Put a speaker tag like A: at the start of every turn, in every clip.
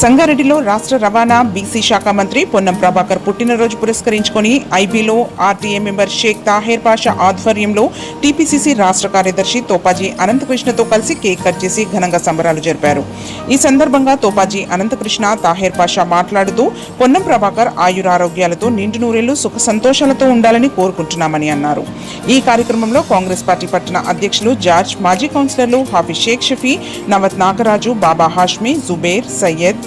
A: సంగారెడ్డిలో రాష్ట్ర రవాణా బీసీ శాఖ మంత్రి పొన్నం ప్రభాకర్ పుట్టినరోజు పురస్కరించుకొని ఐబీలో ఆర్టీఏ మెంబర్ షేక్ తాహేర్ పాషా ఆధ్వర్యంలో టీపీసీసీ రాష్ట్ర కార్యదర్శి తోపాజీ అనంతకృష్ణతో కలిసి కేక్ కట్ చేసి ఘనంగా సంబరాలు జరిపారు. ఈ సందర్భంగా తోపాజీ అనంతకృష్ణ తాహేర్ పాషా మాట్లాడుతూ పొన్నం ప్రభాకర్ ఆయురారోగ్యాలతో నిండు నూరేళ్ళు సుఖ సంతోషాలతో ఉండాలని కోరుకుంటున్నామని అన్నారు. ఈ కార్యక్రమంలో కాంగ్రెస్ పార్టీ పట్టణ అధ్యక్షులు జార్జ్ మాజీ కౌన్సిలర్లు హాఫీ షేక్ షఫీ నవత్ నాగరాజు బాబా హాష్మి జుబేర్ సయ్యద్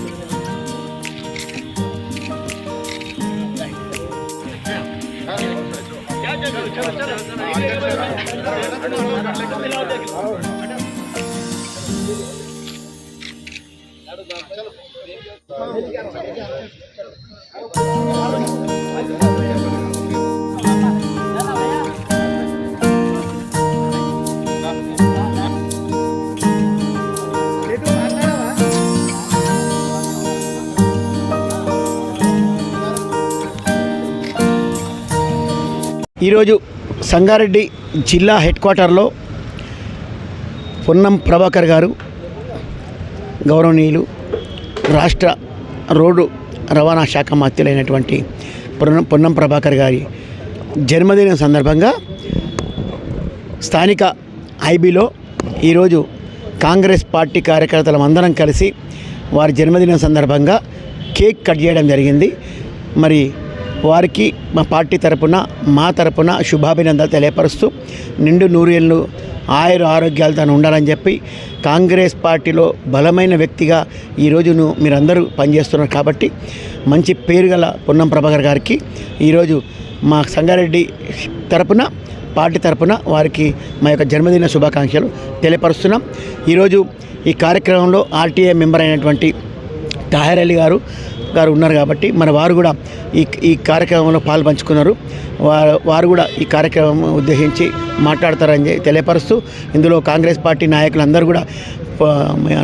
B: चलो
C: ఈరోజు సంగారెడ్డి జిల్లా హెడ్ క్వార్టర్లో పొన్నం ప్రభాకర్ గారు గౌరవనీయులు రాష్ట్ర రోడ్డు రవాణా శాఖ మంత్రులైనటువంటి పొన్నం పొన్నం ప్రభాకర్ గారి జన్మదినం సందర్భంగా స్థానిక ఐబీలో ఈరోజు కాంగ్రెస్ పార్టీ కార్యకర్తలం అందరం కలిసి వారి జన్మదినం సందర్భంగా కేక్ కట్ చేయడం జరిగింది. మరి వారికి మా పార్టీ తరపున మా తరపున శుభాభినందనలు తెలియపరుస్తూ నిండు నూరేళ్ళు ఆయుర ఆరోగ్యాలతో ఉండాలని చెప్పి కాంగ్రెస్ పార్టీలో బలమైన వ్యక్తిగా ఈరోజును మీరందరూ పనిచేస్తున్నారు కాబట్టి మంచి పేరు గల పొన్నం ప్రభాకర్ గారికి ఈరోజు మా సంగారెడ్డి తరపున పార్టీ తరపున వారికి మా యొక్క జన్మదిన శుభాకాంక్షలు తెలియపరుస్తున్నాం. ఈరోజు ఈ కార్యక్రమంలో ఆర్టీఏ మెంబర్ అయినటువంటి తాహర్ అలీ గారు గారు ఉన్నారు కాబట్టి మన వారు కూడా ఈ ఈ కార్యక్రమంలో పాలు పంచుకున్నారు వారు వారు కూడా ఈ కార్యక్రమం ఉద్దేశించి మాట్లాడతారని చెప్పి తెలియపరుస్తూ ఇందులో కాంగ్రెస్ పార్టీ నాయకులు అందరూ కూడా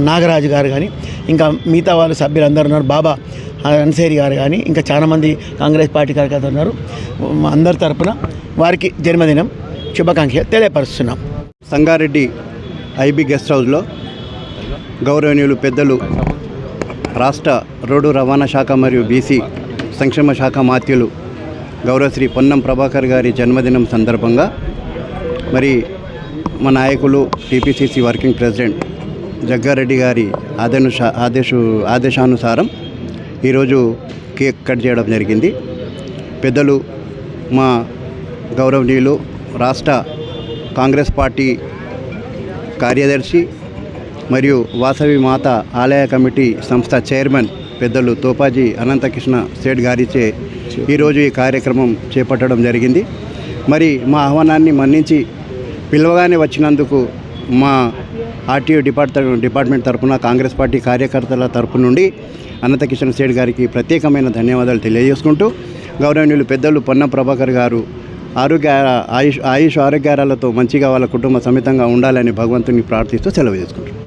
C: నాగరాజు గారు కానీ ఇంకా మిగతా వాళ్ళు సభ్యులు ఉన్నారు. బాబా అన్సేరి గారు కానీ ఇంకా చాలామంది కాంగ్రెస్ పార్టీ కార్యకర్తలు ఉన్నారు. అందరి తరపున వారికి జన్మదినం శుభాకాంక్షలు తెలియపరుస్తున్నాం.
D: సంగారెడ్డి ఐబీ గెస్ట్ హౌస్లో గౌరవనీయులు పెద్దలు రాష్ట్ర రోడ్డు రవాణా శాఖ మరియు బీసీ సంక్షేమ శాఖ మాత్యులు గౌరవశ్రీ పొన్నం ప్రభాకర్ గారి జన్మదినం సందర్భంగా మరి మా నాయకులు టీపీసీసీ వర్కింగ్ ప్రెసిడెంట్ జగ్గారెడ్డి గారి ఆదేశ ఆదేశ ఆదేశానుసారం ఈరోజు కేక్ కట్ చేయడం జరిగింది. పెద్దలు మా గౌరవనీయులు రాష్ట్ర కాంగ్రెస్ పార్టీ కార్యదర్శి మరియు వాసవి మాత ఆలయ కమిటీ సంస్థ చైర్మన్ పెద్దలు తోపాజీ అనంతకృష్ణ సేట్ గారిచే ఈరోజు ఈ కార్యక్రమం చేపట్టడం జరిగింది. మరి మా ఆహ్వానాన్ని మన్నించి పిలవగానే వచ్చినందుకు మా ఆర్టీఓ డిపార్ట్మెంట్ డిపార్ట్మెంట్ తరఫున కాంగ్రెస్ పార్టీ కార్యకర్తల తరపు నుండి అనంతకిషన్ సేట్ గారికి ప్రత్యేకమైన ధన్యవాదాలు తెలియజేసుకుంటూ గౌరవనీయులు పెద్దలు పొన్న ప్రభాకర్ గారు ఆరోగ్య ఆయుష్ ఆయుష్ ఆరోగ్యాలతో మంచిగా వాళ్ళ కుటుంబ సమేతంగా ఉండాలని భగవంతుని ప్రార్థిస్తూ సెలవు చేసుకుంటారు